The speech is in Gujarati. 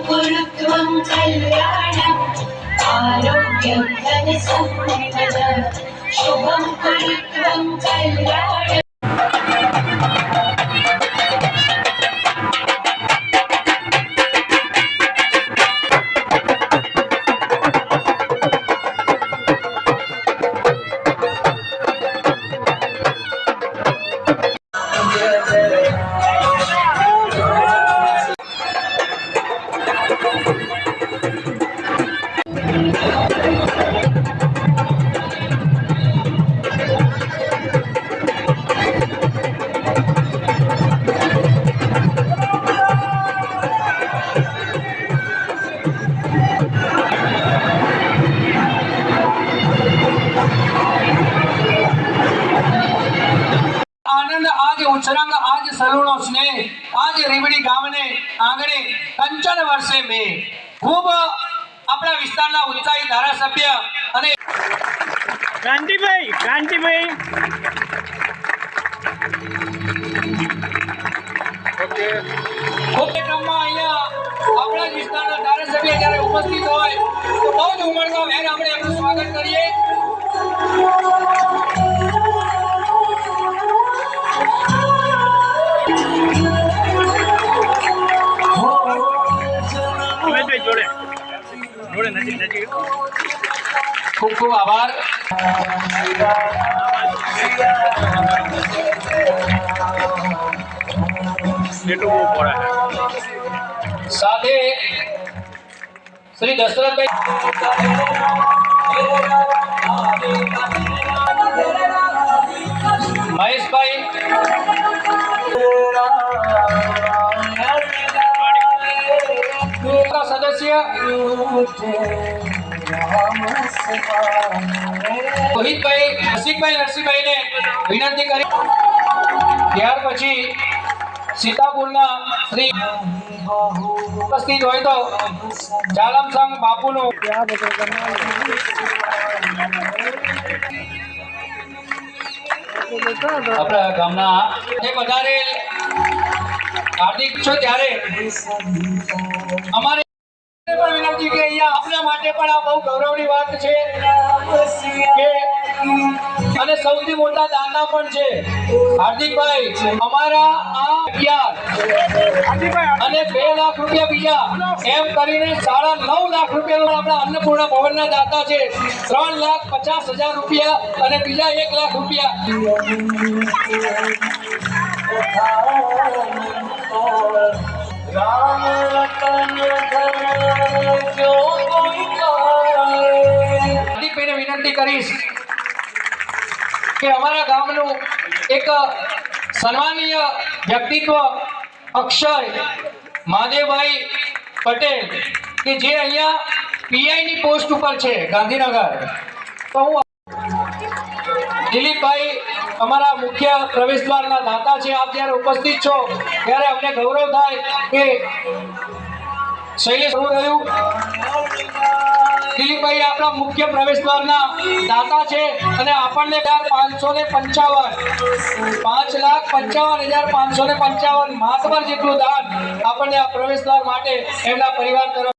ഗുരുത്വം കല്യാണം ആരോഗ്യം ധനസമ്പന്നത ശുഭം ഗുരുത്വം കല്യാണം આજ આજ સલુણો સ્નેહ આજ રીવડી ગામને આંગણે કંચન વર્ષે મેં. ખૂબ આપણા વિસ્તારના ઉત્સાહી ધારાસભ્ય અને કાંતિભાઈ કાંતિભાઈ કાર્યક્રમમાં અહીંયા આપણા વિસ્તારના ધારાસભ્ય જ્યારે ઉપસ્થિત હોય તો બહુ જ ઉમળકા વેર આપણે એમનું સ્વાગત કરીએ. ઉમેશભાઈ જોડે જોડે નજીક નજીક ખૂબ ખૂબ આભાર એટલું બહુ પડે સાથે શ્રી દશરથભાઈ રોહિતભાઈ, રસિકભાઈ, નરસિંહભાઈને વિનંતી કરી. ત્યાર પછી સીતાપુરના શ્રી ઉપસ્થિત હોય તો જાલમ સંઘ બાપુનું આપણા ગામના વધારે હાર્દિક છો ત્યારે અમારે પણ ગઈ અહીંયા આપણા માટે પણ આ બહુ ગૌરવની વાત છે અને સૌથી મોટા દાતા પણ છે. હાર્દિકભાઈ, અમારા આ અગિયાર અને બે લાખ રૂપિયા બીજા એમ કરીને સાડા નવ લાખ રૂપિયા આપણા અન્નપૂર્ણા ભવનના દાતા છે. ત્રણ લાખ પચાસ હજાર રૂપિયા અને બીજા એક લાખ રૂપિયા. હાર્દિકભાઈને વિનંતી કરીશ કે અમારા ગામનું એક સન્માનીય વ્યક્તિત્વ અક્ષય માધેભાઈ પટેલ, કે જે અહીંયા પીઆઈની પોસ્ટ ઉપર છે ગાંધીનગર. તો હું દિલીપભાઈ અમારા મુખ્ય પ્રવેશ દ્વારના દાતા છે. આપ જ્યારે ઉપસ્થિત છો, ત્યારે અમને ગૌરવ થાય કે શૈલેષ શું રહ્યું. દિલીપભાઈ આપણા મુખ્ય પ્રવેશ દ્વારના દાતા છે અને આપણને હજાર પાંચસો ને પંચાવન, પાંચ લાખ પંચાવન હજાર પાંચસો ને પંચાવન માતબર જેટલું દાન આપણને આ પ્રવેશ દ્વાર માટે એમના પરિવાર તરફ